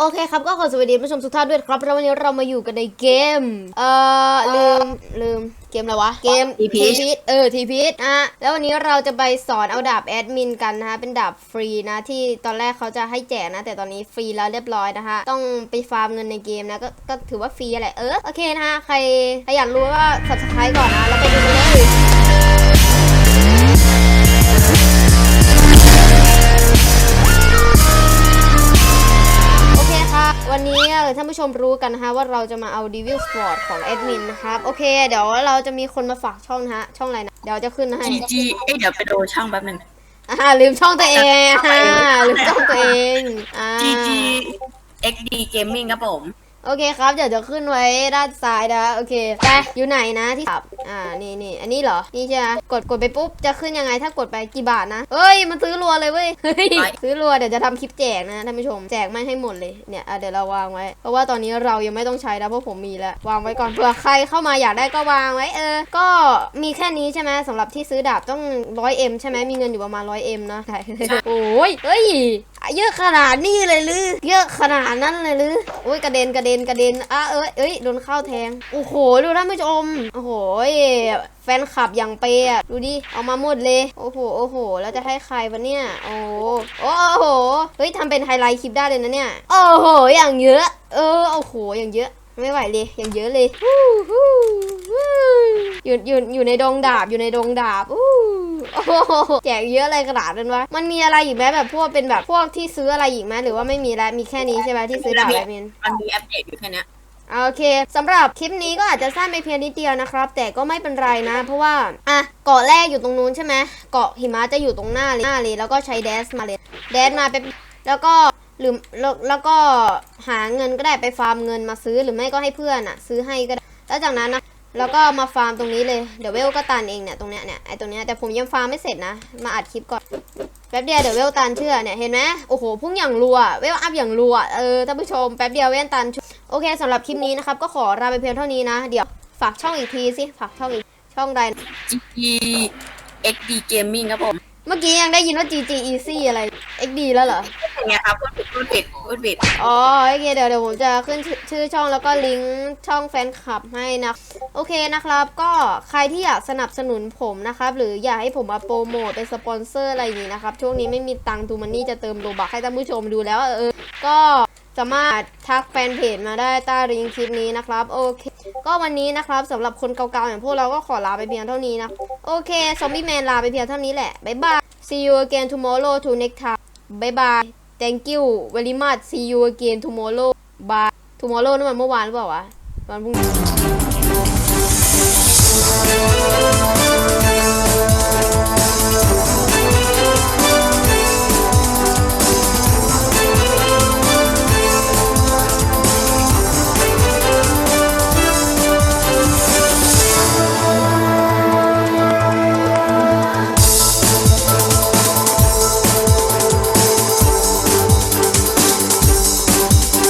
โอเคครับก็ขอสวัสดีผู้ชมทุกท่านด้วยครับแล้ววันนี้เรามาอยู่กันในเกม เอ่อลืมลืมเกมอะไรวะ เกม TP พีเออทีพีนะฮะแล้ววันนี้เราจะไปสอนเอาดาบแอดมินกันนะฮะเป็นดาบฟรีนะที่ตอนแรกเขาจะให้แจกนะ แต่ตอนนี้ฟรีแล้วเรียบร้อยนะคะต้องไปฟาร์มเงินในเกมนะก็ก็ถือว่าฟรีแหละเออโอเคนะฮะใครใครอยากรู้ก็ subscribe ก่อนนะแล้วไปดูกันเลย มรู้กันนะคะว่าเราจะมาเอา Devil Sport ของแอดมินนะครับ โอเค เดี๋ยวเราจะมีคนมาฝากช่องนะฮะ ช่องอะไรนะ เดี๋ยวจะขึ้นนะให้จีจีเอ้ยเดี๋ยวไปดูช่างแป๊บหนึ่งอ่าลืมช่องตัวเองอ่าลืมช่องตัวเองอ่าจีจีเอ็กดีเกมมิ่งครับผม โอเคครับ เดี๋ยวจะขึ้นไว้ด้านซ้ายนะ โอเคไปอยู่ไหนนะที่ขับ อ่า นี่นี่อันนี้เหรอ นี่ใช่ไหมกดกดไปปุ๊บ จะขึ้นยังไงถ้ากดไปกี่บาทนะเฮ้ย มันซื้อรัวเลยเว้ย เฮ้ย ซื้อรัว เดี๋ยวจะทำคลิปแจกนะท่านผู้ชม แจกไม่ให้หมดเลย เนี่ยอะเดี๋ยวเราวางไว้ เพราะว่าตอนนี้เรายังไม่ต้องใช้แล้วเพราะผมมีแล้ว วางไว้ก่อนเผื่อใครเข้ามาอยากได้ก็วางไว้ เออ ก็มีแค่นี้ใช่ไหมสำหรับที่ซื้อดาบต้อง 100M ใช่ไหมมีเงินอยู่ประมาณ 100M นะใช่โอ้ยเฮ้ย เยอะขนาดนี้เลยหรือ เยอะขนาดนั้นเลยหรือโอ้ยกระเด็นกระเด็นกระเด็นอะเอ้ยเอ้ยโดนเข้าแทง โอ้โห ดูท่านผู้ชม โอ้โห แฟนคลับอย่างเปย์อะดูดิ เอามาหมดเลย โอ้โห โอ้โห แล้วจะให้ใครวะเนี่ย โอ้โห โอ้โห เฮ้ยทำเป็นไฮไลท์คลิปได้เลยนะเนี่ย โอ้โห อย่างเยอะ เออ โอ้โห อย่างเยอะ ไม่ไหวเลย อย่างเยอะเลยอยู่อยู่อยู่ในดงดาบ อยู่ในดงดาบอู้ โอ้โหแจกเยอะอะไรขนาดนั้นวะมันมีอะไรอีกไหมแบบพวกเป็นแบบพวกที่ซื้ออะไรอีกไหมหรือว่าไม่มีแล้วมีแค่นี้ใช่ไหมที่ซื้อดาบแบบนี้มันมีอัปเดตอยู่แค่เนี้ย โอเคสำหรับคลิปนี้ก็อาจจะสั้นไปเพียงนิดเดียวนะครับ แต่ก็ไม่เป็นไรนะ เพราะว่าอะเกาะแรกอยู่ตรงนู้นใช่ไหมเกาะหิมะจะอยู่ตรงหน้าเลยหน้าเลยแล้วก็ใช้แดสมาเลยแดสมาไปบแล้วก็หรือแล้วแล้วก็หาเงินก็ได้ไปฟาร์มเงินมาซื้อหรือไม่ก็ให้เพื่อนอะซื้อให้ก็ได้แล้วจากนั้นนะ แล้วก็มาฟาร์มตรงนี้เลย เดี๋ยวเวลก็ตันเองเนี่ยตรงเนี้ยเนี่ยไอตรงเนี้ยแต่ผมยังฟาร์มไม่เสร็จนะ มาอัดคลิปก่อนแป๊บเดียวเดี๋ยวเวลตันเชื่อเนี่ยเห็นไหมโอ้โหพุ่งอย่างรัวเวลอัพอย่างรัวเออท่านผู้ชมแป๊บเดียวเวลตันชั่วโอเคสำหรับคลิปนี้นะครับก็ขอลาไปเพียงเท่านี้นะ เดี๋ยวฝากช่องอีกทีสิฝากช่องอีกช่องใดนะจีจีเอ็กดีเกมมิ่งครับผม เมื่อกี้ยังได้ยินว่า GG Easy อะไร XD แล้วเหรอเป็น ไงครับพูดผิดพูดผิดพูดผิดอ๋อโอเคเดี๋ยวเดี๋ยวผมจะขึ้นชื่อชื่อช่องแล้วก็ลิงก์ช่องแฟนคลับให้นะโอเคนะครับ ก็ใครที่อยากสนับสนุนผมนะครับ หรืออยากให้ผมมาโปรโมทเป็นสปอนเซอร์อะไรอย่างนี้นะครับ ช่วงนี้ไม่มีตังค์ทูมันนี่จะเติมโลบักให้ท่านผู้ชมดูแล้วเออ ก็สามารถทักแฟนเพจมาได้ใต้ลิงก์คลิปนี้นะครับโอเค ก็วันนี้นะครับสำหรับคนเก่าๆอย่างพวกเราก็ขอลาไปเพียงเท่านี้นะโอเคซอมบี้แมนลาไปเพียงเท่านี้แหละบ๊ายบาย see you again tomorrow to next time บ๊ายบาย thank you very much see you again tomorrow bye tomorrow นั่นมันเมื่อวานหรือเปล่าวะวันพรุ่งนี้